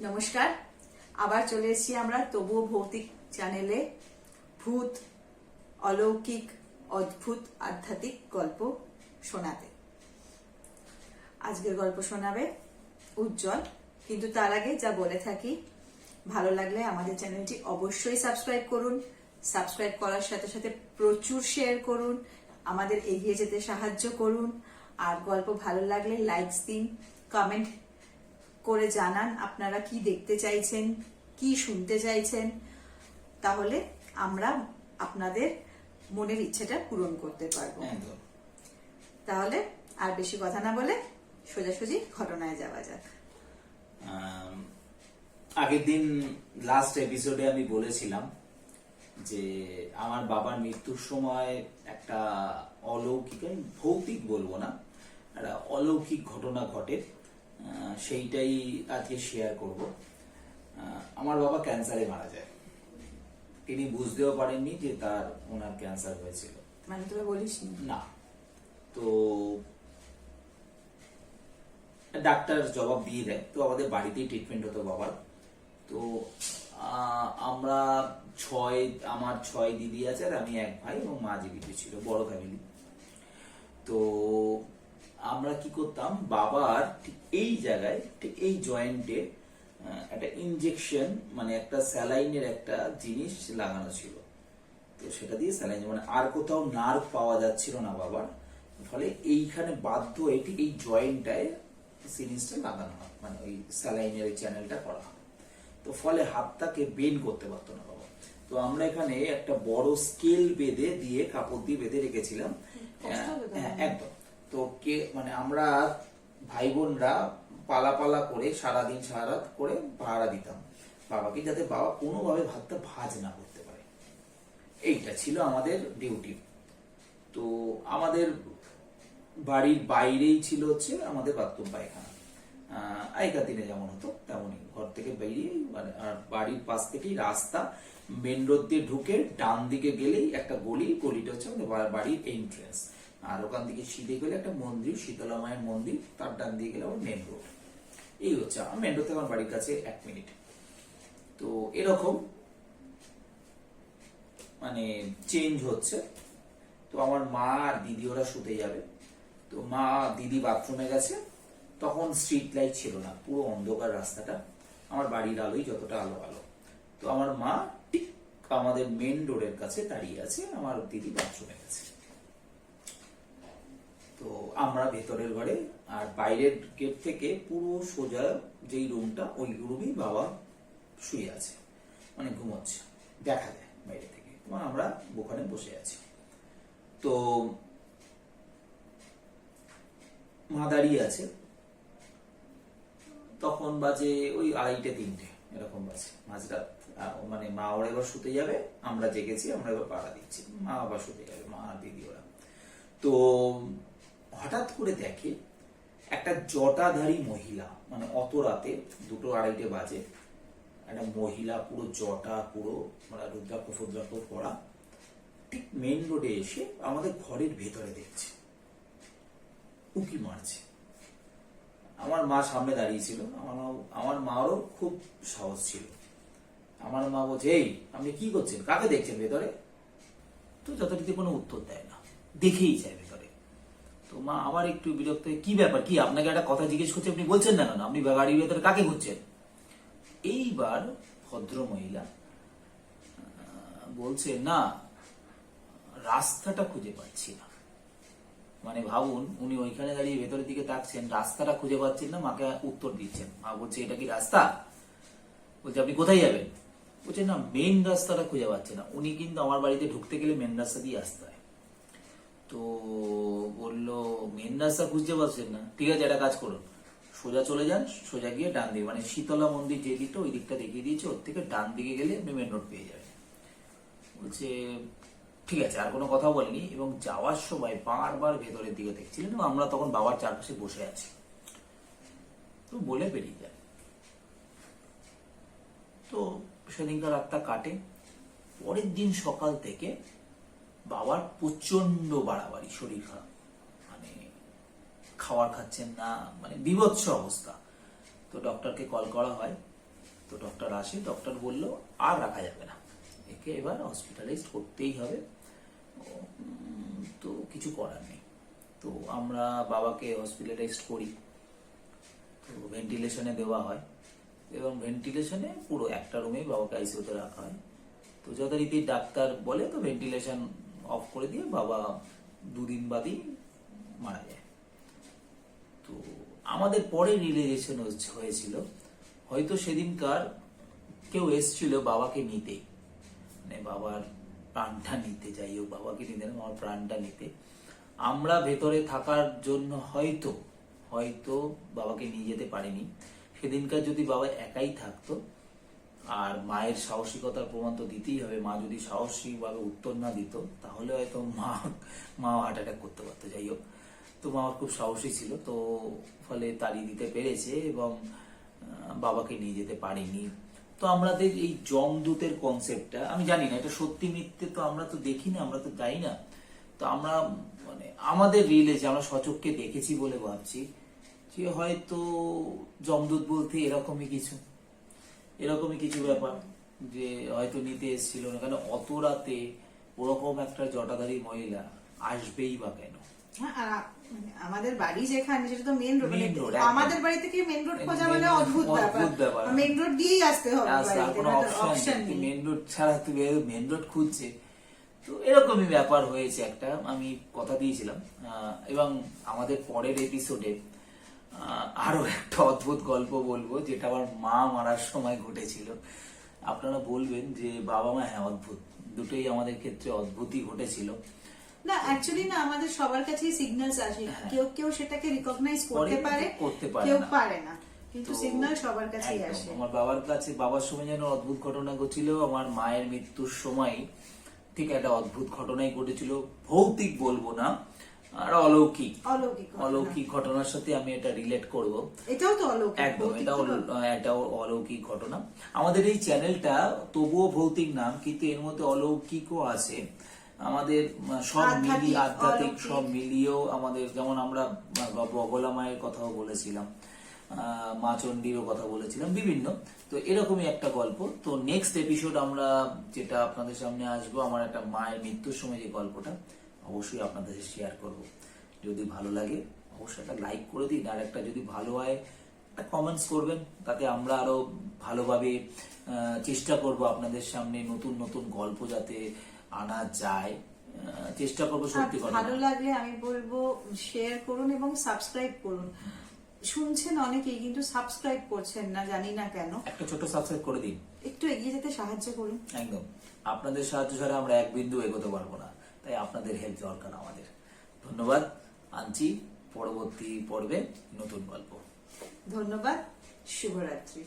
নমস্কার। আবার চলে এসেছি আমরা, তবুও ভৌতিক চ্যানেলে। ভূত, অলৌকিক, অদ্ভুত, আধ্যাত্মিক গল্প শোনাতে। আজকের গল্প শোনাবে উজ্জ্বল। কিন্তু তার আগে যা বলে থাকি, ভালো লাগলে আমাদের চ্যানেলটি অবশ্যই সাবস্ক্রাইব করুন। সাবস্ক্রাইব করার সাথে সাথে প্রচুর শেয়ার করুন। আমাদের এগিয়ে যেতে সাহায্য করুন। আর গল্প ভালো লাগলে লাইকস দিন কমেন্ট করে জানান আপনারা কি দেখতে চাইছেন কি শুনতে চাইছেন। তাহলে আমরা আপনাদের মনের ইচ্ছেটা পূরণ করতে পারব। তাহলে আর বেশি কথা না বলে সোজাসুজি ঘটনায় যাওয়া যাক। আগের দিন লাস্ট এপিসোডে আমি বলেছিলাম যে আমার বাবার মৃত্যুর সময় একটা অলৌকিক আমি ভৌতিক বলব না একটা অলৌকিক ঘটনা ঘটে। সেইটাই আজকে শেয়ার করব। আমার বাবা ক্যান্সারে মারা যায়। তিনি বুঝতেও পারেননি যে তার ওনার ক্যান্সার হয়েছিল। মানে তুমি বলিস না। তো ডাক্তার জবাব দিয়ে দেয়। তো আমাদের বাড়িতেই ট্রিটমেন্ট হতো বাবার। তো আহ, আমরা ছয় আমার ছয় দিদি আছে আর আমি এক ভাই এবং মা জীবিত ছিল বড় ফ্যামিলি তো আমরা কি করতাম? বাবার ঠিক এই জায়গায় ঠিক এই জয়েন্টে একটা ইনজেকশন মানে একটা স্যালাইনের একটা জিনিস লাগানো ছিল। তো সেটা দিয়ে স্যালাইন মানে আর কোথাও নার্ভ পাওয়া যাচ্ছিল না বাবার। ফলে এইখানে বাধ্য হয়ে ঠিক এই জয়েন্টটায় সিরিজটা লাগানো হয় মানে ওই স্যালাইনের ওই চ্যানেলটা করা হয়। তো ফলে হাতটাকে বেন করতে পারতো না বাবা। তো আমরা এখানে একটা বড় স্কেল বেঁধে দিয়ে কাপড় দিয়ে বেঁধে রেখেছিলাম। তো। হ্যাঁ, একদম। তো কে মানে আমরা ভাই বোনরা পালা পালা করে সারাদিন সারা রাত করে ভাড়া দিতাম। বাবাকে যাতে বাবা কোনোভাবে ভাতটা ভাজ না করতে পারে। এইটা ছিল আমাদের ডিউটি তো আমাদের বাড়ির বাইরেই ছিল হচ্ছে আমাদের বাথরুম পায়খানা। আগেকার দিনে যেমন হতো, তেমনই। ঘর থেকে বেরিয়ে মানে বাড়ির পাশ থেকেই রাস্তা, মেন রোড দিয়ে ঢুকে ডান দিকে গেলেই একটা গলি, গলিটা হচ্ছে আমাদের বাড়ির এন্ট্রেন্স আর ওখান থেকে সিধে গেলে একটা মন্দির, শীতলা মায়ের মন্দির, তার ডান দিয়ে গেলে আমার মেন রোড এই হচ্ছে আমার মেন রোড থেকে আমার বাড়ির কাছে এক মিনিট। তো এরকম মানে চেঞ্জ হচ্ছে। তো আমার মা আর দিদি ওরা শুতে যাবে। তো মা, দিদি বাথরুমে গেছে। তখন স্ট্রিট লাইট ছিল না, পুরো অন্ধকার রাস্তাটা। আমার বাড়ির আলোই যতটা আলো আলো। তো আমার মা ঠিক আমাদের মেন রোডের কাছে দাঁড়িয়ে আছে, আমার দিদি বাথরুমে গেছে। তো আমরা ভেতরের ঘরে আর বাইরের গেট থেকে পুরো সোজা যেই রুমটা, ওই রুমেই বাবা শুয়ে আছে মানে ঘুমোচ্ছে, দেখা যায় বাইরে থেকে। তখন আমরা ওখানে বসে আছি। তো মা দাঁড়িয়ে আছে। তখন বাজে ওই আড়াইটে, তিনটে, এরকম বাজে। মাঝরাত মানে মা ওরা এবার শুতে যাবে, আমরা জেগেছি, আমরা এবার পাড়া দিচ্ছি। মা আবার শুতে যাবে, মা দিদি ওরা। তো হঠাৎ করে দেখে একটা জটাধারী মহিলা মানে অত রাতে দুটো আড়াইটে বাজে, একটা মহিলা পুরো জটা, পুরো মানে রুদ্রাক্ষ, ফুদ্রাক্ষ পড়া ঠিক মেন রোডে এসে আমাদের ঘরের ভেতরে দেখছে। উকি মারছে। আমার মা সামনে দাঁড়িয়ে ছিল। আমার মা- আমার মারও খুব সাহস ছিল। আমার মা বলছে, এই, আপনি কি করছেন? কাকে দেখছেন ভেতরে? তো যথারীতি কোনো উত্তর দেয় না। দেখেই যায় ভেতরে। তো মা, আবার একটু বিরক্ত কি ব্যাপার? কি, আপনাকে একটা কথা জিজ্ঞেস করছে, আপনি বলছেন না কেন? আপনি গাড়ির ভেতরে কাকে খুঁজছেন? এইবার ভদ্র মহিলা বলছে, না, রাস্তাটা খুঁজে পাচ্ছি না। মানে ভাবুন, উনি ওইখানে দাঁড়িয়ে ভেতরের দিকে তাকছেন, রাস্তাটা খুঁজে পাচ্ছেন না, মাকে উত্তর দিচ্ছেন। মা বলছে, এটা কি রাস্তা? বলছে, আপনি কোথায় যাবেন? বলছে, না মেন রাস্তাটা খুঁজে পাচ্ছে না। উনি কিন্তু আমার বাড়িতে ঢুকতে গেলে মেন রাস্তা দিয়ে আসতে হয়। তো রাস্তা খুঁজতে পারছেন না। ঠিক আছে, একটা কাজ করুন। সোজা চলে যান, সোজা গিয়ে ডান দিকে মানে শীতলা মন্দির যে দিকটা, ওই দিকটা দেখিয়ে দিয়েছে। ওর থেকে ডান দিকে গেলে আপনি মেন রোড পেয়ে যাবেন। বলছে, ঠিক আছে, আর কোনো কথা বলেনি। এবং যাওয়ার সময় বারবার ভেতরের দিকে দেখছিলেন এবং আমরা তখন বাবার চারপাশে বসে আছি। তো বলে বেরিয়ে যায় তো সেদিনকার রাতটা কাটে। পরের দিন সকাল থেকে বাবার প্রচণ্ড বাড়াবাড়ি, শরীর খারাপ। খাবার খাচ্ছেন না মানে বিভৎস অবস্থা। তো ডক্টরকে কল করা হয়। তো ডক্টর আসে ডক্টর বলল, আর রাখা যাবে না। একে এবার হসপিটালাইজ করতেই হবে। তো কিছু করার নেই। তো আমরা বাবাকে হসপিটালাইজ করি। তো ভেন্টিলেশনে দেওয়া হয়। এবং ভেন্টিলেশনে পুরো একটা রুমেই বাবাকে আইসিউতে রাখা হয়। তো যথারীতি ডাক্তার বলে তো ভেন্টিলেশন অফ করে দিয়ে বাবা দুদিন বাদই মারা যায়। আমাদের পরে রিলেশন হয়েছিল। হয়তো সেদিনকার কেউ এসছিল বাবাকে নিতে। মানে বাবার প্রাণটা নিতে, যাই হোক, বাবাকে নিতে না আমার প্রাণটা নিতে। আমরা ভেতরে থাকার জন্য হয়তো হয়তো বাবাকে নিয়ে যেতে পারিনি। সেদিনকার যদি বাবা একাই থাকতো, আর মায়ের সাহসিকতার প্রমাণ তো দিতেই হবে। মা যদি সাহসিকভাবে উত্তর না দিত, তাহলে হয়তো মা মা হার্ট অ্যাটাক করতে পারতো, যাই হোক। তো মা আমার খুব সাহসী ছিল তো ফলে তাড়িয়ে দিতে পেরেছে এবং বাবাকে নিয়ে যেতে পারিনি। তো আমাদের এই জমদূতের কনসেপ্টটা আমি জানি না এটা সত্যি মিথ্যে তো আমরা তো দেখি না আমরা তো যাই না। তো আমরা মানে আমাদের রিলে যে আমরা সচককে দেখেছি বলে ভাবছি যে হয়তো জমদূত বলতে এরকমই কিছু এরকমই কিছু ব্যাপার যে হয়তো নিতে এসেছিল না কেন অত রাতে ওরকম একটা জটাধারী মহিলা আসবেই বা কেন? হ্যাঁ, আমাদের বাড়ি যেখানে সেটা তো মেন রোড road, একদম। আমাদের বাড়ি থেকে মেন রোড খোঁজা মানে অদ্ভুত ব্যাপার। মেন রোড দিয়েই আসতে হবে অপশন মেন রোড ছাড়া তুমি মেন রোড খুঁজছে। তো এরকমই ব্যাপার হয়েছে একটা আমি কথা দিয়েছিলাম। এবং আমাদের পরের এপিসোডে আরও একটা অদ্ভুত গল্প বলব যেটা আমার মা মারার সময় ঘটেছিল। আপনারা বলবেন যে বাবা মা হ্যাঁ অদ্ভুত। দুটোই আমাদের ক্ষেত্রে অদ্ভুতই ঘটেছিল। না অ্যাকচুয়ালি না আমাদের সবার কাছেই সিগন্যালস আসে। হ্যাঁ। কেউ কেউ সেটাকে রিকগনাইজ করতে পারে কেউ পারে না। কিন্তু সিগন্যাল সবার কাছেই আসে। আমার বাবার কাছে বাবার সময় যেন অদ্ভুত ঘটনা ঘটেছিল আমার মায়ের মৃত্যুর সময় ঠিক একটা অদ্ভুত ঘটনাই ঘটেছিল। ভৌতিক বলব না আর অলৌকিক। অলৌকিক ঘটনার সাথে আমি এটা রিলেট করব। এটাও তো অলৌকিক একদম ভৌতিক এটা তো অলৌকিক ঘটনা। আমাদের এই চ্যানেলটা তবুও ভৌতিক নাম কিন্তু এর মধ্যে অলৌকিকও আছে। আমাদের সব মিলিয়ে আধ্যাত্মিক সব মিলিয়েও আমাদের যেমন আমরা বগলা মায়ের কথাও বলেছিলাম মা চণ্ডীরও কথা বলেছিলাম বিভিন্ন। তো এরকমই একটা গল্প। তো নেক্সট এপিসোড আমরা যেটা আপনাদের সামনে আসব আমার একটা মায়ের মৃত্যুর সময় যে গল্পটা অবশ্যই আপনাদের সাথে শেয়ার করব। যদি ভালো লাগে অবশ্যই একটা লাইক করে দিন। আর একটা যদি ভালো হয় একটা কমেন্টস করবেন তাতে আমরা আরও ভালোভাবে চেষ্টা করব আপনাদের সামনে নতুন নতুন গল্প যাতে আনা যায় চেষ্টা করব সত্যি আর কথা ভালো লাগলে আমি বলব শেয়ার করুন এবং সাবস্ক্রাইব করুন। শুনছেন অনেকেই কিন্তু সাবস্ক্রাইব করছেন না জানি না কেন। একটা ছোট সাবস্ক্রাইব করে দিন। একটু এগিয়ে যেতে সাহায্য করুন। একদম। আপনাদের সাহায্য ছাড়া আমরা এক বিন্দু এগোতে পারব না তাই আপনাদের হেল্প দরকার আমাদের। ধন্যবাদ। আনছি পরবর্তী পর্বে নতুন গল্প। ধন্যবাদ। শুভরাত্রি।